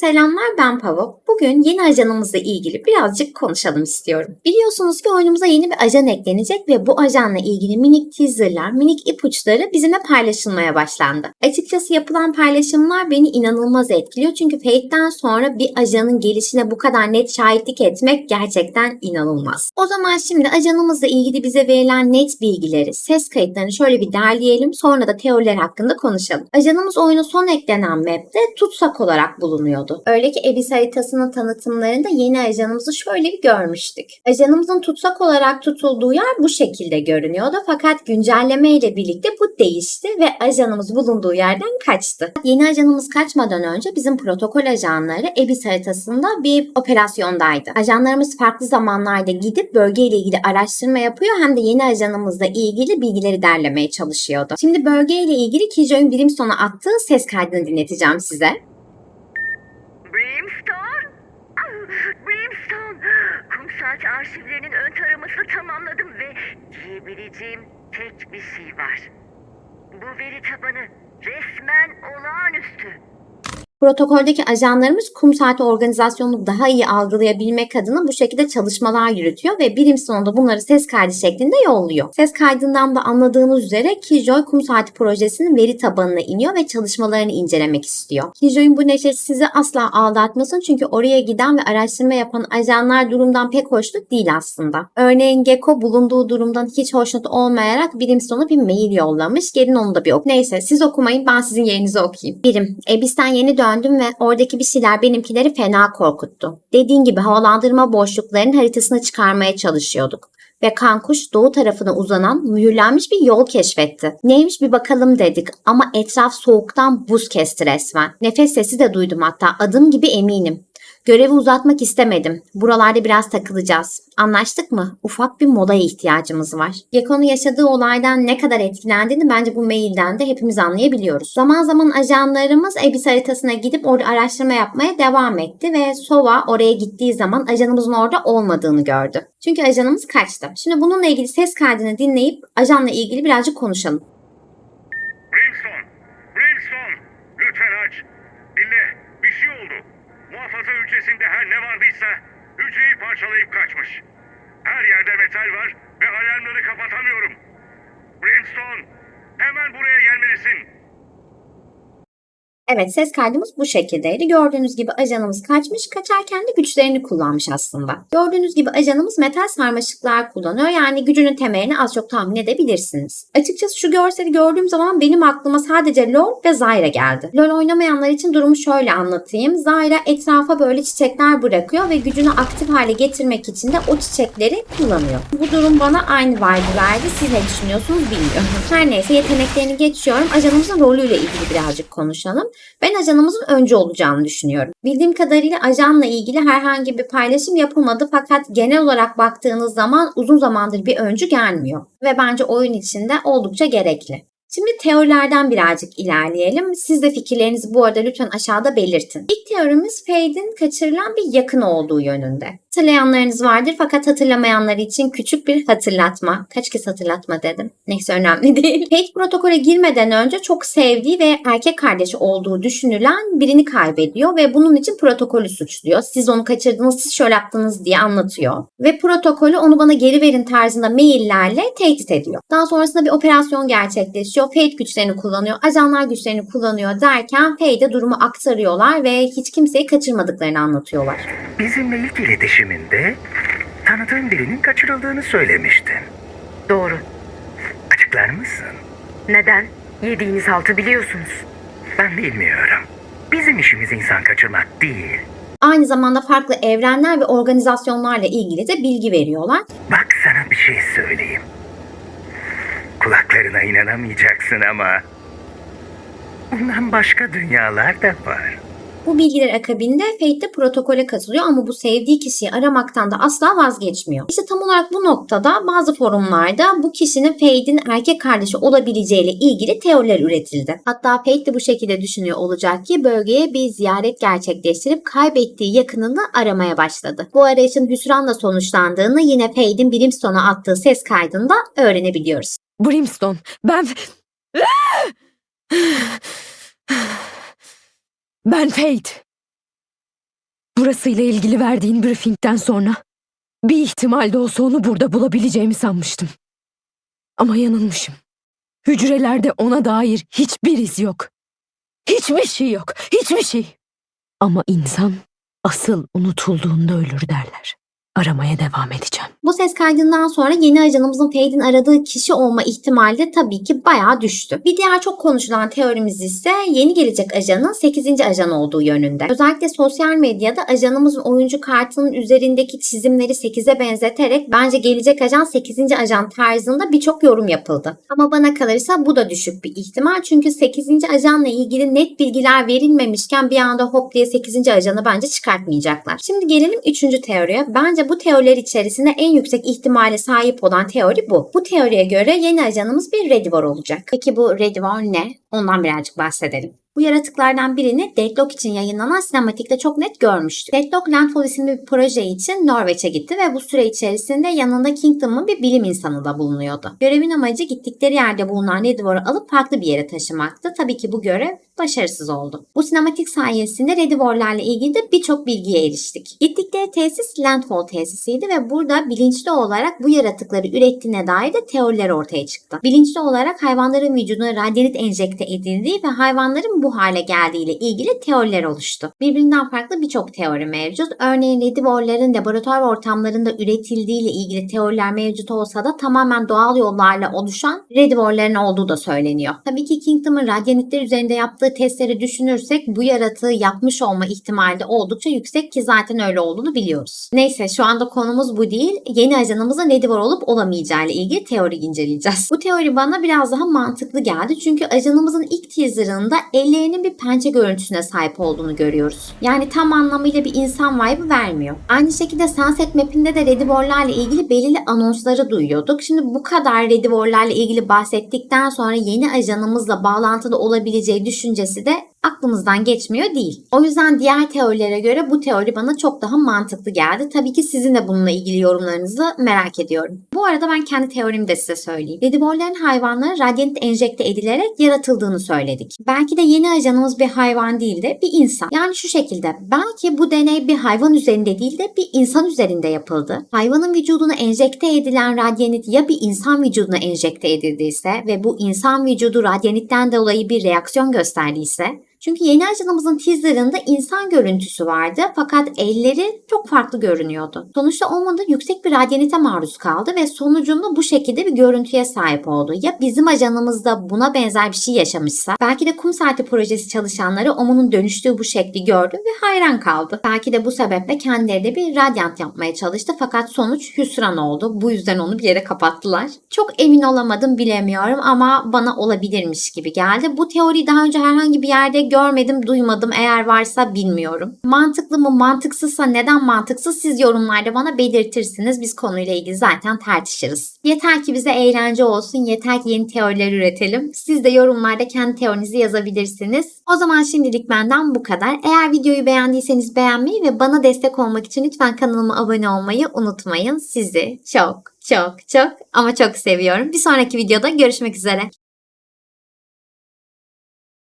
selamlar ben Pavo. Bugün yeni ajanımızla ilgili birazcık konuşalım istiyorum. Biliyorsunuz ki oyunumuza yeni bir ajan eklenecek ve bu ajanla ilgili minik teaserlar, minik ipuçları bizimle paylaşılmaya başlandı. Açıkçası yapılan paylaşımlar beni inanılmaz etkiliyor çünkü Fate'den sonra bir ajanın gelişine bu kadar net şahitlik etmek gerçekten inanılmaz. O zaman şimdi ajanımızla ilgili bize verilen net bilgileri, ses kayıtlarını şöyle bir derleyelim sonra da teoriler hakkında konuşalım. Ajanımız oyuna son eklenen map'te tutsak olarak bulunuyordu. Öyle ki Ebis haritasının tanıtımlarında yeni ajanımızı şöyle bir görmüştük. Ajanımızın tutsak olarak tutulduğu yer bu şekilde görünüyordu fakat güncelleme ile birlikte bu değişti ve ajanımız bulunduğu yerden kaçtı. Yeni ajanımız kaçmadan önce bizim protokol ajanları Ebis haritasında bir operasyondaydı. Ajanlarımız farklı zamanlarda gidip bölgeyle ilgili araştırma yapıyor hem de yeni ajanımızla ilgili bilgileri derlemeye çalışıyordu. Şimdi bölgeyle ilgili Kijo'nun Brimstone'a attığı ses kaydını dinleteceğim size. Brimstone? Ah, Brimstone! Kum saat arşivlerinin ön taramasını tamamladım ve diyebileceğim tek bir şey var. Bu veri tabanı resmen olağanüstü. Protokoldeki ajanlarımız kum saati organizasyonunu daha iyi algılayabilmek adına bu şekilde çalışmalar yürütüyor ve Brimstone da bunları ses kaydı şeklinde yolluyor. Ses kaydından da anladığınız üzere Killjoy kum saati projesinin veri tabanına iniyor ve çalışmalarını incelemek istiyor. Killjoy'un bu neşesi sizi asla aldatmasın çünkü oraya giden ve araştırma yapan ajanlar durumdan pek hoşnut değil aslında. Örneğin Gecko bulunduğu durumdan hiç hoşnut olmayarak Brimstone'a bir mail yollamış. Gelin onu da bir ok. Neyse siz okumayın ben sizin yerinize okuyayım. Birim, Ebis'ten yeni döndüm ve oradaki bir şeyler benimkileri fena korkuttu. Dediğin gibi havalandırma boşluklarının haritasını çıkarmaya çalışıyorduk ve kankuş doğu tarafına uzanan mühürlenmiş bir yol keşfetti. Neymiş bir bakalım dedik ama etraf soğuktan buz kesti resmen. Nefes sesi de duydum hatta adım gibi eminim. Görevi uzatmak istemedim. Buralarda biraz takılacağız. Anlaştık mı? Ufak bir molaya ihtiyacımız var. Geko'nun yaşadığı olaydan ne kadar etkilendiğini bence bu mailden de hepimiz anlayabiliyoruz. Zaman zaman ajanlarımız Ebis haritasına gidip orada araştırma yapmaya devam etti ve Sova oraya gittiği zaman ajanımızın orada olmadığını gördü. Çünkü ajanımız kaçtı. Şimdi bununla ilgili ses kaydını dinleyip ajanla ilgili birazcık konuşalım. Brimstone! Brimstone! Lütfen aç. Dinle. Bir şey oldu. Muhafaza hücresinde her ne vardıysa hücreyi parçalayıp kaçmış. Her yerde metal var ve alarmları kapatamıyorum. Brimstone! Hemen buraya gelmelisin. Evet ses kaydımız bu şekildeydi. Gördüğünüz gibi ajanımız kaçmış. Kaçarken de güçlerini kullanmış aslında. Gördüğünüz gibi ajanımız metal sarmaşıklar kullanıyor. Yani gücünün temelini az çok tahmin edebilirsiniz. Açıkçası şu görseli gördüğüm zaman benim aklıma sadece LoL ve Zyra geldi. LoL oynamayanlar için durumu şöyle anlatayım. Zyra etrafa böyle çiçekler bırakıyor ve gücünü aktif hale getirmek için de o çiçekleri kullanıyor. Bu durum bana aynı vibe verdi. Siz ne düşünüyorsunuz bilmiyorum. Her neyse yeteneklerini geçiyorum. Ajanımızın rolüyle ilgili birazcık konuşalım. Ben ajanımızın önce olacağını düşünüyorum. Bildiğim kadarıyla ajanla ilgili herhangi bir paylaşım yapılmadı fakat genel olarak baktığınız zaman uzun zamandır bir öncü gelmiyor. Ve bence oyun içinde oldukça gerekli. Şimdi teorilerden birazcık ilerleyelim. Siz de fikirlerinizi bu arada lütfen aşağıda belirtin. İlk teorimiz Fade'in kaçırılan bir yakın olduğu yönünde. Hatırlayanlarınız vardır fakat hatırlamayanlar için küçük bir hatırlatma. Kaç kez hatırlatma dedim. Neyse önemli değil. Fade protokole girmeden önce çok sevdiği ve erkek kardeşi olduğu düşünülen birini kaybediyor ve bunun için protokolü suçluyor. Siz onu kaçırdınız, siz şöyle yaptınız diye anlatıyor. Ve protokolü onu bana geri verin tarzında maillerle tehdit ediyor. Daha sonrasında bir operasyon gerçekleşiyor. Fade güçlerini kullanıyor, ajanlar güçlerini kullanıyor derken Fade'e durumu aktarıyorlar ve hiç kimseyi kaçırmadıklarını anlatıyorlar. Bizimle ilk iletişiminde tanıdığın birinin kaçırıldığını söylemiştin. Doğru. Açıklar mısın? Neden? Yediğiniz haltı biliyorsunuz. Ben bilmiyorum. Bizim işimiz insan kaçırmak değil. Aynı zamanda farklı evrenler ve organizasyonlarla ilgili de bilgi veriyorlar. Bak sana bir şey söyleyeyim. Kulaklarına inanamayacaksın ama... Bundan başka dünyalar da var. Bu bilgiler akabinde Fate de protokole katılıyor ama bu sevdiği kişiyi aramaktan da asla vazgeçmiyor. İşte tam olarak bu noktada bazı forumlarda bu kişinin Fate'in erkek kardeşi olabileceğiyle ilgili teoriler üretildi. Hatta Fate de bu şekilde düşünüyor olacak ki bölgeye bir ziyaret gerçekleştirip kaybettiği yakınını aramaya başladı. Bu arayışın hüsranla sonuçlandığını yine Fate'in Brimstone'a attığı ses kaydında öğrenebiliyoruz. Brimstone, ben... Ben Fate. Burasıyla ilgili verdiğin briefingden sonra bir ihtimal de olsa onu burada bulabileceğimi sanmıştım. Ama yanılmışım. Hücrelerde ona dair hiçbir iz yok. Hiçbir şey yok. Hiçbir şey. Ama insan asıl unutulduğunda ölür derler. Aramaya devam edeceğim. Bu ses kaydından sonra yeni ajanımızın Fade'in aradığı kişi olma ihtimali de tabii ki bayağı düştü. Bir diğer çok konuşulan teorimiz ise yeni gelecek ajanın 8. ajan olduğu yönünde. Özellikle sosyal medyada ajanımızın oyuncu kartının üzerindeki çizimleri 8'e benzeterek bence gelecek ajan 8. ajan tarzında birçok yorum yapıldı. Ama bana kalırsa bu da düşük bir ihtimal çünkü 8. ajanla ilgili net bilgiler verilmemişken bir anda hop diye 8. ajanı bence çıkartmayacaklar. Şimdi gelelim 3. teoriye. Bence bu teoriler içerisinde en yüksek ihtimale sahip olan teori bu. Bu teoriye göre yeni ajanımız bir Redivor olacak. Peki bu Redivor ne? Ondan birazcık bahsedelim. Bu yaratıklardan birini Deadlock için yayınlanan sinematikte çok net görmüştük. Deadlock Landfall isimli bir proje için Norveç'e gitti ve bu süre içerisinde yanında Kingdom'un bir bilim insanı da bulunuyordu. Görevin amacı gittikleri yerde bulunan Redivor'u alıp farklı bir yere taşımaktı. Tabii ki bu görev başarısız oldu. Bu sinematik sayesinde Redivor'larla ilgili de birçok bilgiye eriştik. Gittikleri tesis Landfall tesisiydi ve burada bilinçli olarak bu yaratıkları ürettiğine dair de teoriler ortaya çıktı. Bilinçli olarak hayvanların vücuduna radyanit enjekte edildiği ve hayvanların bu hale geldiği ile ilgili teoriler oluştu. Birbirinden farklı birçok teori mevcut. Örneğin Redivor'ların laboratuvar ortamlarında üretildiği ile ilgili teoriler mevcut olsa da tamamen doğal yollarla oluşan Redivor'ların olduğu da söyleniyor. Tabii ki Kingdom'un radyanitler üzerinde yaptığı testleri düşünürsek bu yaratığı yapmış olma ihtimali de oldukça yüksek ki zaten öyle olduğunu biliyoruz. Neyse şu anda konumuz bu değil. Yeni ajanımızın Redivor olup olamayacağı ile ilgili teori inceleyeceğiz. Bu teori bana biraz daha mantıklı geldi çünkü ajanımızın ilk teaserında ellerinin bir pençe görüntüsüne sahip olduğunu görüyoruz. Yani tam anlamıyla bir insan vibe'ı vermiyor. Aynı şekilde Sunset Map'inde de Redivor'larla ilgili belirli anonsları duyuyorduk. Şimdi bu kadar Redivor'larla ilgili bahsettikten sonra yeni ajanımızla bağlantılı olabileceği düşüncesi de aklımızdan geçmiyor değil. O yüzden diğer teorilere göre bu teori bana çok daha mantıklı geldi. Tabii ki sizin de bununla ilgili yorumlarınızı merak ediyorum. Bu arada ben kendi teorimi de size söyleyeyim. Redivorların hayvanlara radyanit enjekte edilerek yaratıldığını söyledik. Belki de yeni ajanımız bir hayvan değil de bir insan. Yani şu şekilde belki bu deney bir hayvan üzerinde değil de bir insan üzerinde yapıldı. Hayvanın vücuduna enjekte edilen radyanit ya bir insan vücuduna enjekte edildiyse ve bu insan vücudu radyanitten dolayı bir reaksiyon gösterdiyse çünkü yeni ajanımızın teaserında insan görüntüsü vardı fakat elleri çok farklı görünüyordu. Sonuçta olmadı yüksek bir radyanite maruz kaldı ve sonucunda bu şekilde bir görüntüye sahip oldu. Ya bizim ajanımız da buna benzer bir şey yaşamışsa belki de kum saati projesi çalışanları Omun'un dönüştüğü bu şekli gördü ve hayran kaldı. Belki de bu sebeple kendileri de bir radyant yapmaya çalıştı fakat sonuç hüsran oldu. Bu yüzden onu bir yere kapattılar. Çok emin olamadım bilemiyorum ama bana olabilirmiş gibi geldi. Bu teoriyi daha önce herhangi bir yerde görmedim, duymadım. Eğer varsa bilmiyorum. Mantıklı mı, mantıksızsa neden mantıksız siz yorumlarda bana belirtirsiniz. Biz konuyla ilgili zaten tartışırız. Yeter ki bize eğlence olsun, yeter ki yeni teoriler üretelim. Siz de yorumlarda kendi teorinizi yazabilirsiniz. O zaman şimdilik benden bu kadar. Eğer videoyu beğendiyseniz beğenmeyi ve bana destek olmak için lütfen kanalıma abone olmayı unutmayın. Sizi çok çok çok ama çok seviyorum. Bir sonraki videoda görüşmek üzere.